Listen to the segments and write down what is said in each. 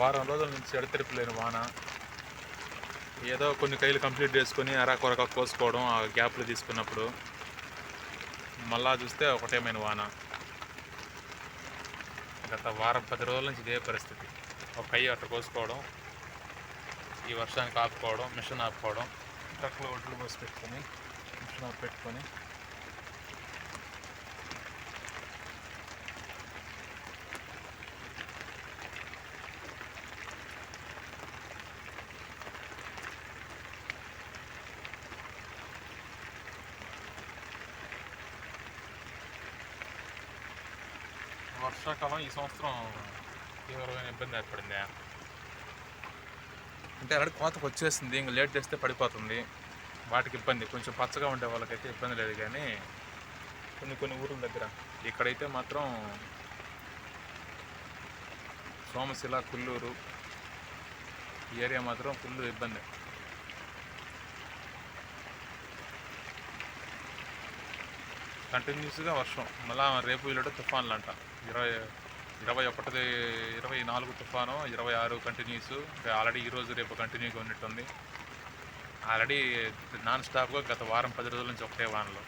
వారం రోజుల నుంచి ఎడతెరిపి లేని వాన. ఏదో కొన్ని కైలు కంప్లీట్ చేసుకొని అరాకొరక కోసుకోవడం ఆ గ్యాప్లు తీసుకున్నప్పుడు మళ్ళా చూస్తే ఒకటేమైన వాన. గత వారం పది రోజుల నుంచి ఇదే పరిస్థితి. ఒక కై అట్ట కోసుకోవడం ఈ వర్షానికి ఆపుకోవడం మిషన్ ఆపుకోవడం. ట్రక్లో ఒడ్లు పోసి పెట్టుకొని మిషన్ ఆపు పెట్టుకొని వర్షాకాలం ఈ సంవత్సరం తీవ్రమైన ఇబ్బంది ఏర్పడింది అంటే అక్కడ కోతకు వచ్చేసింది ఇంకా లేట్ చేస్తే పడిపోతుంది. వాటికి ఇబ్బంది. కొంచెం పచ్చగా ఉండే వాళ్ళకైతే ఇబ్బంది లేదు కానీ కొన్ని కొన్ని ఊర్ల దగ్గర. ఇక్కడైతే మాత్రం సోమశిల కుల్లూరు ఈ ఏరియా మాత్రం ఫుల్ ఇబ్బంది. కంటిన్యూస్గా వర్షం. మళ్ళీ రేపు ఇల్లుడు తుఫాన్లు అంట. ఇరవై ఇరవై ఒకటి ఇరవై నాలుగు తుఫాను ఇరవై ఆరు కంటిన్యూస్ ఆల్రెడీ ఈరోజు రేపు కంటిన్యూగా ఉన్నట్టుంది ఆల్రెడీ నాన్ స్టాప్గా గత వారం పది రోజుల నుంచి ఒకటే వానలు.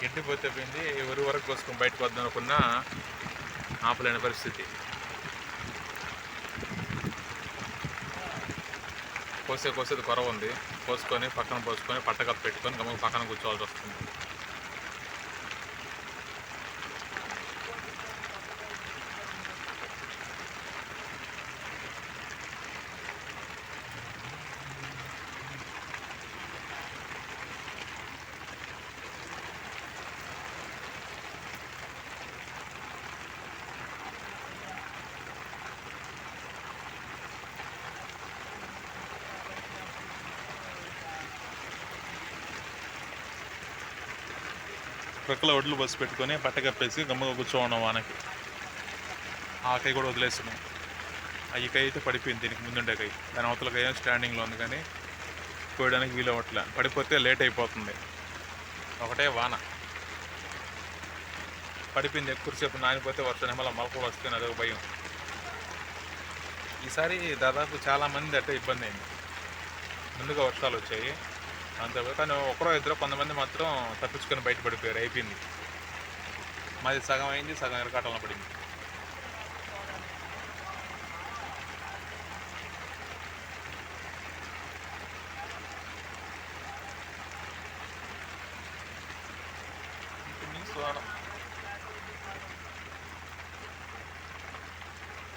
గడ్డి పోతే పోయింది ఎవరి వరకు కోసుకొని బయటకు వద్దాం అనుకున్నా ఆపలేని పరిస్థితి. కోసే కోసేది కొరవ ఉంది. కోసుకొని పక్కన పోసుకొని పట్టకప్పు పెట్టుకొని గమ్మకు పక్కన కూర్చోవాల్సి వస్తుంది. ప్రక్కల ఒడ్లు బస్సు పెట్టుకొని పట్ట కప్పేసి గమ్మగా కూర్చోవడం వానకి. ఆకై కూడా వదిలేస్తున్నాం. ఆ ఈ కై అయితే పడిపోయింది దీనికి ముందుండే కై. దాని అవతల కై స్టాండింగ్లో ఉంది కానీ కోయడానికి వీలు అవ్వట్లే. పడిపోతే లేట్ అయిపోతుంది. ఒకటే వాన. పడిపోయింది ఎక్కువసేపు నానిపోతే వర్షం మళ్ళీ మొలకలు వస్తుంది అదొక భయం. ఈసారి దాదాపు చాలామంది అట్టే ఇబ్బంది అయింది. ముందుగా వర్షాలు వచ్చాయి. అంతే కానీ ఒకరో ఇద్దరు కొంతమంది మాత్రం తప్పించుకొని బయట పడిపోయారు అయిపోయింది. మాది సగం అయింది సగం ఎరకాటంలో పడింది.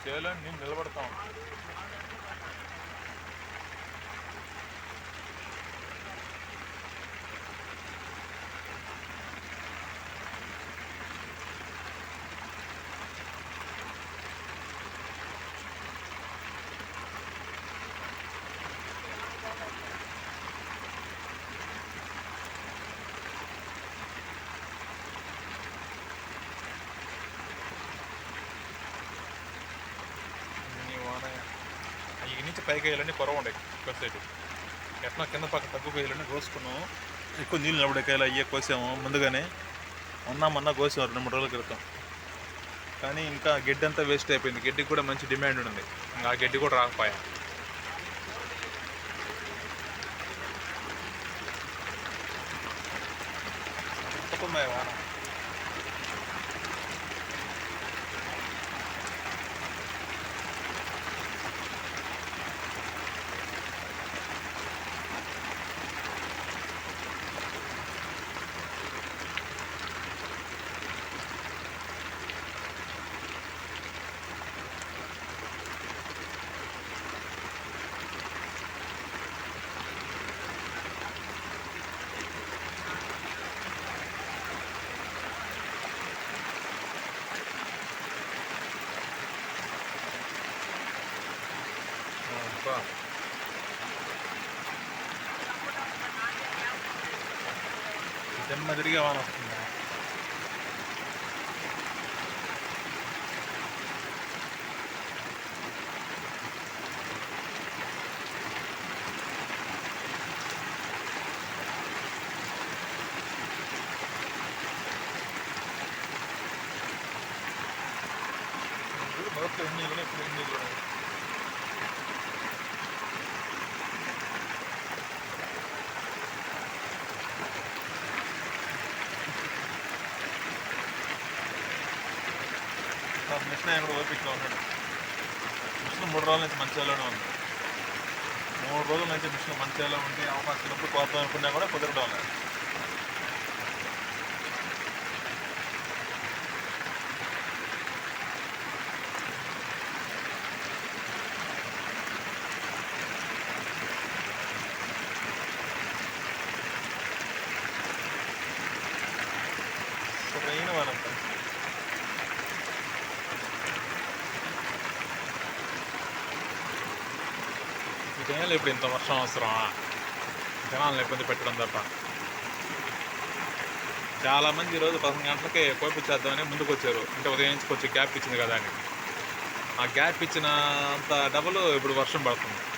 చేయాలని నేను నిలబడతాం నీ వాన ఈ నుంచి పైకి వేయాలని కొరవ ఉండే కోసేటి ఎట్లా కింద పక్క తగ్గు వేయాలని కోసుకున్నాము ఎక్కువ నీళ్ళు నిలబడకాయలు అయ్యే కోసాము ముందుగానే. మొన్న కోసాము రెండు మూడు రోజుల క్రితం. కానీ ఇంకా గడ్డి అంతా వేస్ట్ అయిపోయింది. గడ్డికి కూడా మంచి డిమాండ్ ఉంది ఇంకా ఆ గడ్డి కూడా రాకపోయా. తప్పకుండా వాన அப்பா జన్మ తిరిగి వాన వస్తుంది భగత్ ఎన్ని ఇప్పుడు ఎన్ని కృష్ణ కూడా ఓపికగా ఉన్నాడు. మిషన్ మూడు రోజుల నుంచి మంచిగానే ఉంది. మూడు రోజుల నుంచి మిషన్ మంచిగా ఉంటే అవకాశం ఇప్పుడు కోద్దాం అనుకున్నా కూడా కుదరడం లేదు. ఈ ఇప్పుడు ఇంత వర్షం అవసరమా? జనాలను ఇబ్బంది పెట్టడం తప్ప. చాలా మంది ఈరోజు పదకొండు గంటలకే కోపించేద్దామని ముందుకు వచ్చారు అంటే ఉదయం నుంచి కొంచెం గ్యాప్ ఇచ్చింది కదా అని. ఆ గ్యాప్ ఇచ్చిన అంత డబుల్ ఇప్పుడు వర్షం పడుతుంది.